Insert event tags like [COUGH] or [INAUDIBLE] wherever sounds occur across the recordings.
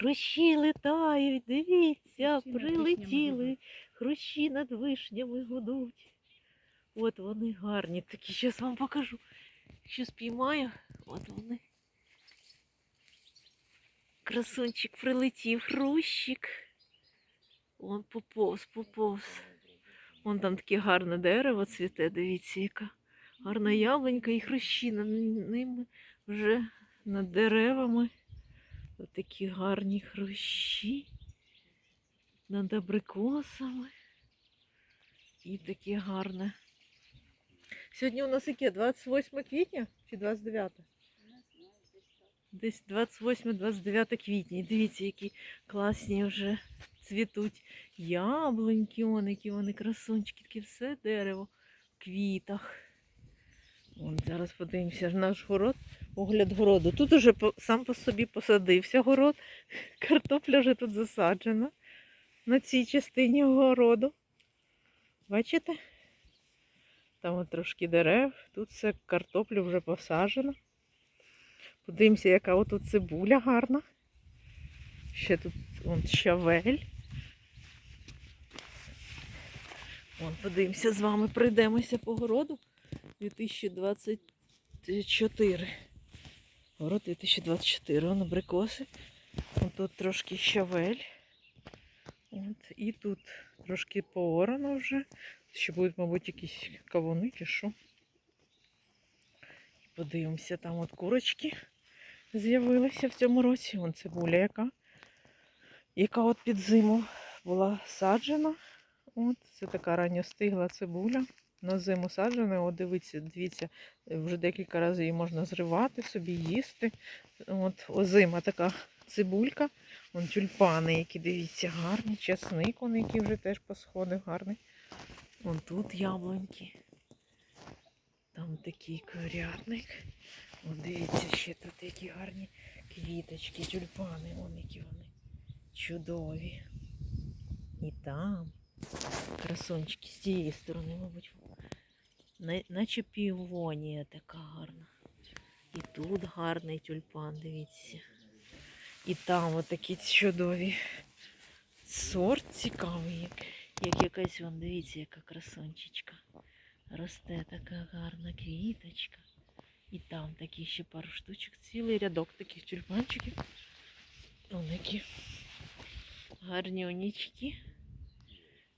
хрущі летають, дивіться, прилетіли. Хрущі над вишнями гудуть. От вони гарні такі. Зараз вам покажу. Що спіймаю, от вони. Красунчик прилетів, хрущик. Он поповз, поповз. Вон там таке гарне дерево цвіте, дивіться, яка гарна яблунька і хрущі над ними вже над деревами. Ось такі гарні хрущі над абрикосами. І таке гарне. Сьогодні у нас яке? 28 квітня чи 29? Десь 28-29 квітня. І дивіться, які класні вже цвітуть яблуньки, вон, які вони красунчики, таке все дерево в квітах. Вон, зараз подивимося наш город, огляд городу. Тут уже сам по собі посадився город. [LAUGHS] Картопля вже тут засаджена на цій частині городу. Бачите? Там от трошки дерев, тут все картоплю вже посаджено. Подивимося, яка отут цибуля гарна. Ще тут вон, щавель. Вон, подивимося, з вами пройдемося по городу 2024. Город 2024. Вон абрикоси. Тут трошки щавель. От, і тут трошки поорано вже. Ще будуть, мабуть, якісь кавуни чи що. Подивимося, там от курочки з'явилися в цьому році. Вон цибуля яка, яка от під зиму була саджена. От, це така ранньостигла цибуля. На зиму саджена. От дивіться, дивіться, вже декілька разів її можна зривати, собі їсти. От озима така цибулька. Вон тюльпани, які дивіться, гарні, часник, он, який вже теж посходив, гарний. Вон тут яблуньки. Там такий корярник. Вон дивіться, ще тут які гарні квіточки, тюльпани, вон які вони чудові. І там красунчики з цієї сторони, мабуть. На- Наче півонія така гарна. І тут гарний тюльпан, дивіться. І там отакі чудові. Сорт цікавий, як, як якась вон, дивіться, яка красунчичка. Росте така гарна квіточка. І там такі ще пару штучок, цілий рядок таких тюльпанчиків. Вон які гарні онічки.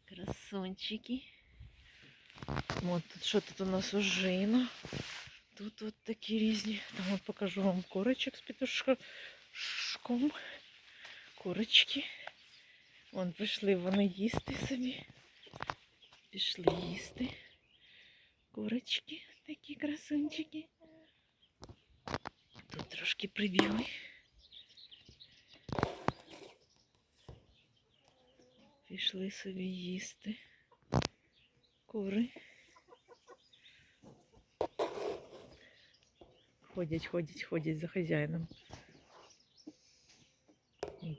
Красунчики. От що тут у нас ожина. Тут от такі різні. Там от покажу вам корочок з петушком. Курочки. Вон пішли вони їсти собі. Пішли їсти. Курочки, такі красунчики. Тут трошки прибігли. Пішли собі їсти. Кури. Ходять, ходять, ходять за хазяїном.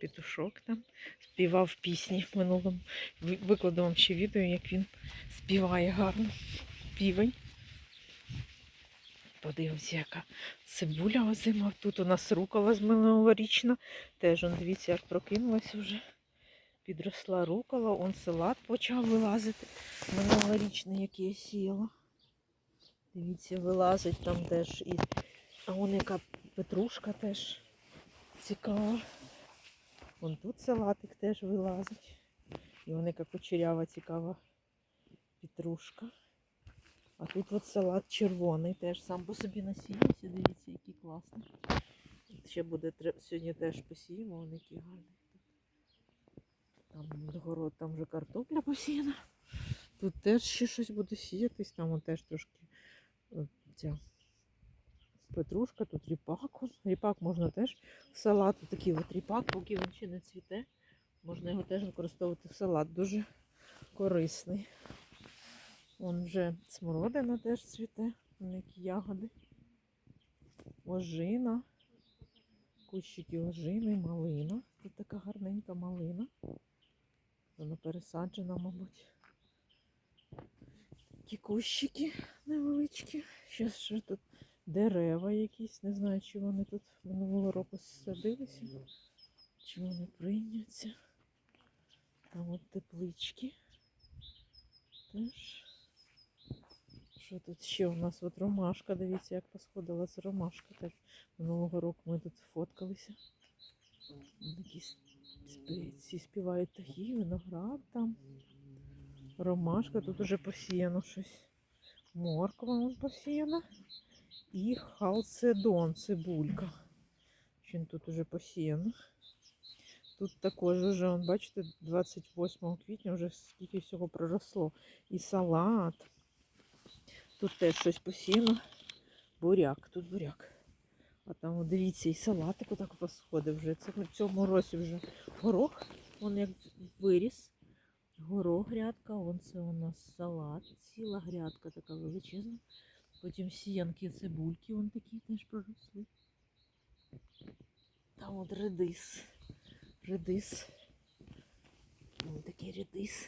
Петушок там співав пісні в минулому. Ви- Викладу вам ще відео, як він співає гарно. Півень. Подивимося, яка цибуля озима. Тут у нас рукола з минулорічна. Теж, он, дивіться, як прокинулась вже. Підросла рукола, он салат почав вилазити. Минулорічний, який я сіяла. Дивіться, вилазить там теж і. А вон яка петрушка теж цікава. Вон тут салатик теж вилазить. І вон яка кучерява цікава петрушка. А тут от салат червоний теж сам по собі насіявся. Дивіться, який класний. Ще буде сьогодні теж посіємо, вон який гарний. Там город, там вже картопля посіяна. Тут теж ще щось буде сіятись, там теж трошки е, ця петрушка, тут ріпак. Ріпак можна теж в салат. Такий от ріпак, поки він ще не цвіте. Можна його теж використовувати в салат. Дуже корисний. Вон вже смородина теж цвіте, які ягоди. Ожина. Кущики ожини, малина. Тут така гарненька малина. Вона пересаджена, мабуть. Такі кущики невеличкі. Ще ще тут дерева якісь. Не знаю, чи вони тут минулого року садилися. Чи вони прийняться? Там от теплички. Теж. Що тут ще у нас? От ромашка, дивіться, як посходила з ромашка. Так, минулого року ми тут фоткалися. Якісь спи- ці співають птахи, виноград там. Ромашка, тут уже посіяно щось. Морква вон посіяна. І халцедон, цибулька. Він тут уже посіяно. Тут також вже, бачите, 28 квітня вже скільки всього проросло. І салат. Тут теж щось посіяно. Буряк, тут буряк. А там, дивіться, і салатик отак посходив вже. Це в цьому році вже горох. Вон як виріс. Горох грядка, вон це у нас салат. Ціла грядка така величезна. Потім сіянки цибульки, вон такі теж проросли. Там от редис. Редис. Вон такий редис.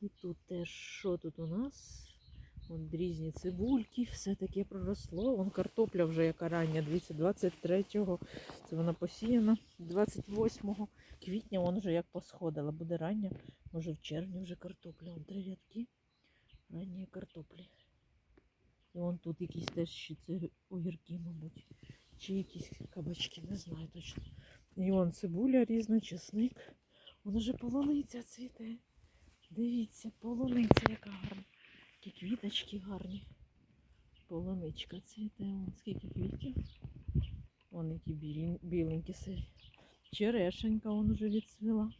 І тут теж що тут у нас? Вон різні цибульки, все таке проросло. Вон картопля вже яка рання, дивіться, 23-го. Це вона посіяна. 28 квітня вон вже як посходила. Буде рання. Може в червні вже картопля. Вон три рядки ранньої картоплі. І вон тут якісь теж ще це огірки, мабуть. Чи якісь кабачки, не знаю точно. І вон цибуля різна, чесник. Вон вже полуниця цвіте. Дивіться, полуниця яка гарна. Які квіточки гарні. Полуничка цвіте. Вон скільки квітів. Вон які біленькі сирі. Черешенька вон уже відцвіла.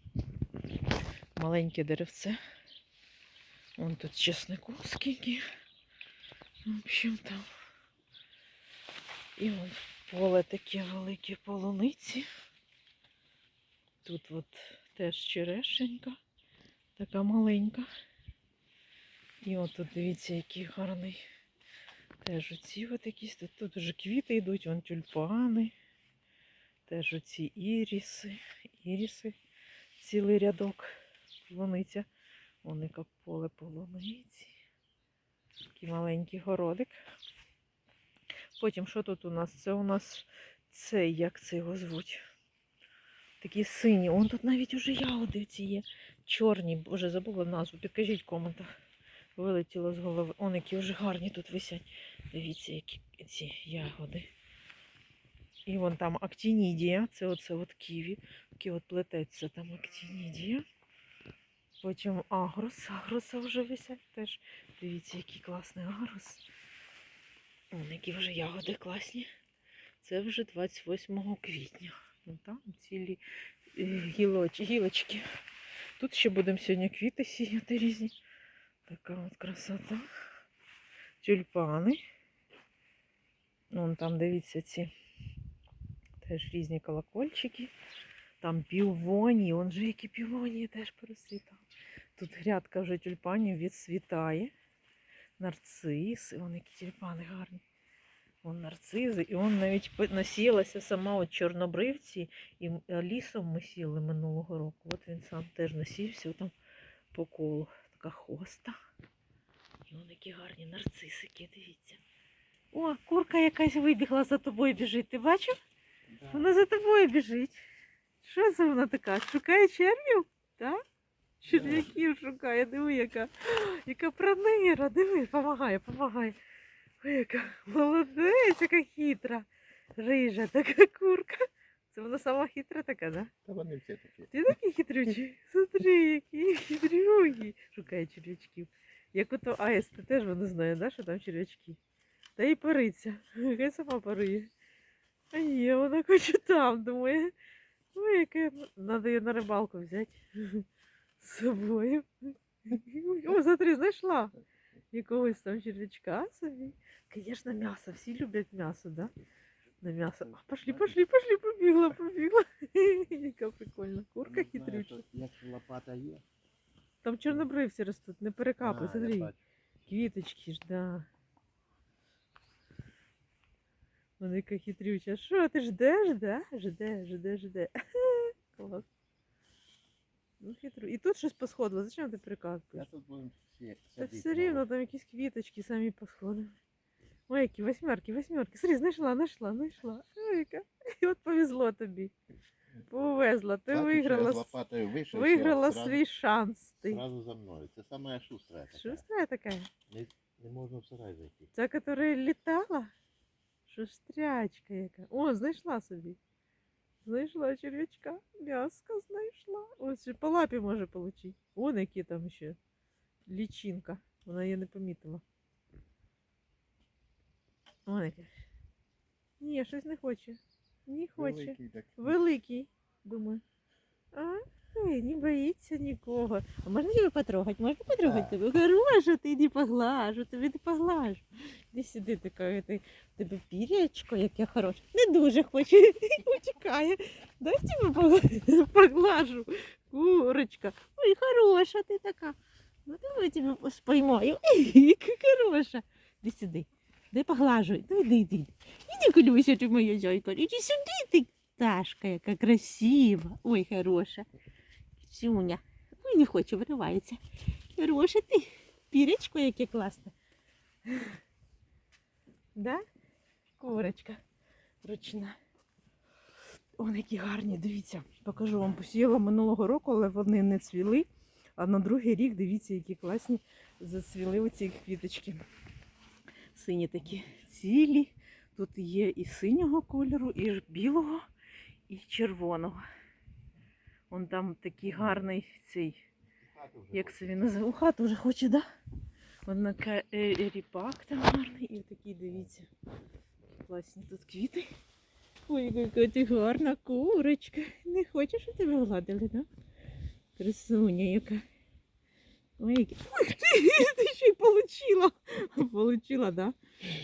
Маленьке деревце. Вон тут чеснику скільки. В общем там. І вон поле таке велике полуниці. Тут от теж черешенька, така маленька. І от тут дивіться, який гарний. Теж оці от якісь тут, тут вже квіти йдуть, вон тюльпани. Теж оці іріси, іріси, цілий рядок, полуниця. Вон яке поле полуниці. Такий маленький городик. Потім що тут у нас? Це у нас цей, як це його звуть? Такі сині. Он тут навіть уже ягоди ці є. Чорні, боже, забула назву. Підкажіть в коментах. Вилетіло з голови. Он які вже гарні тут висять. Дивіться, які ці ягоди. І вон там актінідія, це оце от ківі. Такі от плететься там актінідія. Потім агрос. Агроса вже висять теж. Дивіться, який класний агрос. Вон які вже ягоди класні. Це вже 28 квітня. Ну, там цілі е, гілоч, гілочки. Тут ще будемо сьогодні квіти сіяти різні. Така от красота. Тюльпани. Вон там, дивіться, ці теж різні колокольчики. Там півонії, он же які півонії теж пересвітали. Тут грядка вже тюльпанів відсвітає. Нарциси, вон які тюльпани гарні. Вон нарцизи, і он навіть насіялася сама от чорнобривці, і лісом ми сіли минулого року. От він сам теж насівся там по колу. Така хоста. І вон які гарні нарцисики, дивіться. О, курка якась вибігла за тобою біжить. Ти бачив? Вона за тобою біжить. Що це вона така? Шукає червів? Так? Черв'яків шукає, диви, яка, яка пронира, диви, помагає, помагає. Ой, яка молодець, яка хитра. Рижа така курка. Це вона сама хитра така, да? Та вони всі такі. Ти такий хитрючий? [LAUGHS] Смотри, які хитрюгі. Шукає черв'ячків. Як ото аїст, ти теж вона знає, да, що там черв'ячки. Та й париться. Хай сама парує. А ні, вона хоче там, думає. Ой, яке треба її на рибалку взяти з собою. О, смотри, знайшла якогось там черв'ячка собі. Звісно, м'ясо. Всі люблять м'ясо, да? На м'ясо. А, пошли, пошли, пошли, побігла, побігла. [LAUGHS] Яка прикольна курка хитрюча. Якщо лопата є. Там чорнобривці ростуть, не перекапуй, смотри. Квіточки ж, да. Вона яка хитрюча. Що, ти ждеш, да? Жде, жде, жде. [LAUGHS] Клас. Ну, хитру. І тут щось посходило. Зачем ти Я перекапуєш? тут будемо всі Та все рівно там якісь квіточки самі посходили. Ой, які восьмерки, восьмерки. Смотри, знайшла, знайшла, знайшла. Ой. [LAUGHS] І от повезло тобі. Повезла, ти я виграла, з с- лопатою вийшов, виграла все, свій шанс. Ти. Сразу за мною. Це саме шустра. така. Шустрая така? Не, не можна в сарай зайти. Ця, яка літала? Шустрячка яка. О, знайшла собі. Знайшла черв'ячка. М'яска знайшла. Ось ще по лапі може отримати. Вон які там ще. Лічинка. Вона її не помітила. Яка. Ні, щось не хоче. Не хоче. Великий такий. Великий, думаю. А, ти не боїться нікого. А можна тебе потрогати? Можна потрогати тебе? Хороша, ти не поглажу, тобі не поглажу. Іди сюди така, ти, тебе пірячко, яке хороше. Не дуже хоче, [LAUGHS] утікає. Дай тебе [LAUGHS] поглажу. Курочка. Ой, хороша ти така. Ну давай тебе споймаю. [LAUGHS] Яка хороша. Іди сюди. Дай поглажу. Ну іди, іди. Іди, Колюся, ти моя зайка. Іди сюди, ти пташка, яка красива. Ой, хороша. Сюня. Ой, не хоче, виривається. Хороша ти. Піречко, яке класне. Да? Курочка ручна. Вон які гарні, дивіться, покажу вам. Посіяла минулого року, але вони не цвіли. А на другий рік, дивіться, які класні зацвіли оці квіточки. Сині такі цілі. Тут є і синього кольору, і білого, і червоного. Вон там такий гарний цей, як це він називає, у хату вже хоче, да? Вон е, ріпак там гарний, і такий, дивіться, класні тут квіти. Ой, яка ти гарна курочка. Не хочеш, щоб тебе гладили, да? Красуня яка. Ой, які... Ой, ти, ти ще й получила. [LAUGHS] Получила, да?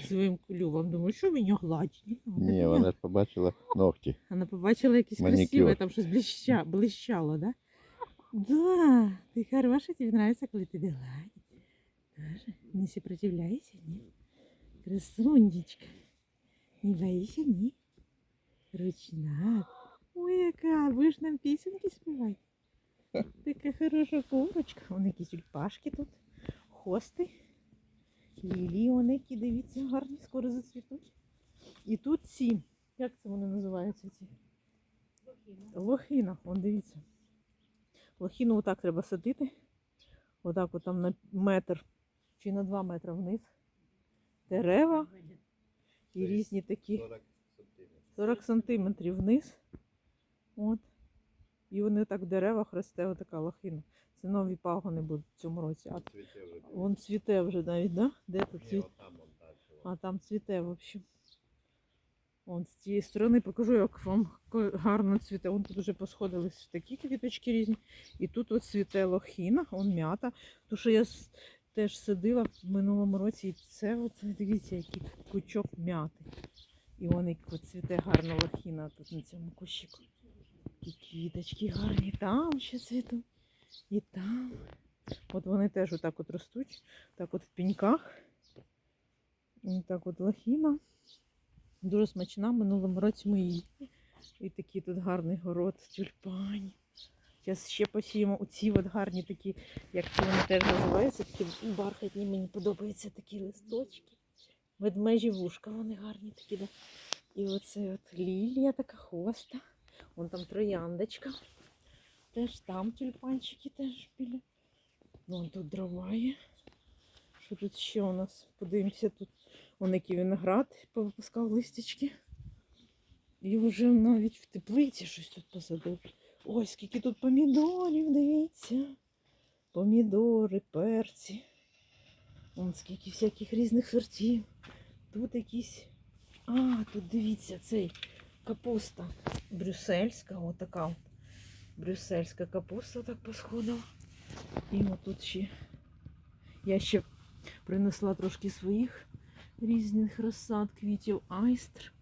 Своїм клювом. Думаю, що мене гладить? Ні, вона ж побачила ногті. Вона побачила якісь Манікюр. красиве, там щось блища, блищало, да? Да, ти хороша, тобі подобається, коли тебе гладять. Тоже? Не сопротивляйся, ні? Красунечка. Не боїшся, ні? Ручна. Ой, яка, будеш нам пісеньки співати? Така хороша курочка. Вон якісь тюльпашки тут, хости. Лілії, вони які, дивіться, гарні, скоро зацвітуть. І тут ці, як це вони називаються ці? Лохина, вон дивіться. Лохину отак треба садити. Отак от там на метр чи на два метри вниз. Дерева і різні такі 40 сантиметрів. 40 сантиметрів вниз. От. І вони так в деревах росте отака лохина. Це нові пагони будуть в цьому році. А Цвіте вже. вон цвіте вже навіть, да? Де тут Ні, цвіт? отам он далі. А там цвіте, в общем. Вон з цієї сторони покажу, як вам ко- гарно цвіте. Вон тут вже посходились такі квіточки різні. І тут от цвіте лохіна, вон м'ята. Ту, що я с- теж садила в минулому році, і це от, дивіться, який кучок м'яти. І вон як от цвіте гарно лохіна тут на цьому кущику. Такі квіточки гарні, там ще цвітуть. І там. От вони теж отак от ростуть, так от в пеньках. І так от лохіна. Дуже смачна. Минулому році ми її. І такий тут гарний город тюльпанів. Зараз ще посіємо оці от гарні такі, як це вони теж називаються, такі бархатні, мені подобаються такі листочки. Ведмежі вушка, вони гарні такі. Да. І оце от лілія така хоста. Вон там трояндочка. Теж там тюльпанчики теж біля. Вон тут дрова є. Що тут ще у нас? Подивимося тут. Вон який виноград повипускав листячки. І вже навіть в теплиці щось тут посадив. Ой, скільки тут помідорів, дивіться. Помідори, перці. Вон скільки всяких різних сортів. Тут якісь. А, тут дивіться, цей капуста. Брюссельська, отака. от. Брюссельська капуста так посходила. І отут ще. Я ще принесла трошки своїх різних розсад квітів айстр.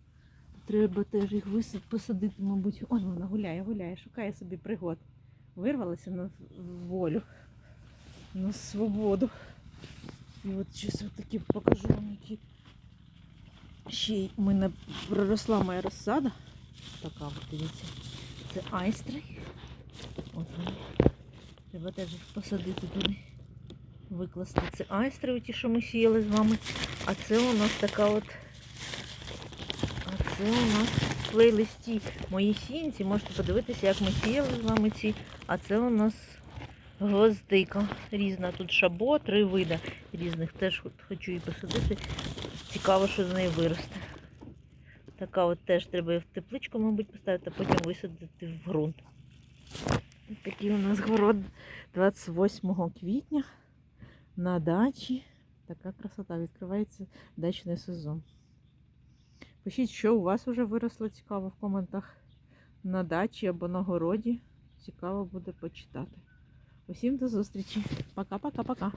Треба теж їх посадити, мабуть. Он вона гуляє, гуляє, шукає собі пригод. Вирвалася на волю, на свободу. І от щось таки покажу вам, які ще й мене проросла моя розсада. Така дивіться. Це айстри. От вони. Треба теж їх посадити туди. Викласти. Це айстри, ті, що ми сіяли з вами. А це у нас така от. А це у нас плейлисті мої сінці. Можете подивитися, як ми сіяли з вами ці. А це у нас гвоздика різна. Тут шабо, три види різних. Теж хочу її посадити. Цікаво, що з неї виросте. Така от теж треба в тепличку, мабуть, поставити, а потім висадити в ґрунт. Такий у нас город 28 квітня на дачі. Така красота. Відкривається дачний сезон. Пишіть, що у вас вже виросло цікаво в коментах на дачі або на городі. Цікаво буде почитати. Усім до зустрічі. Пока-пока-пока.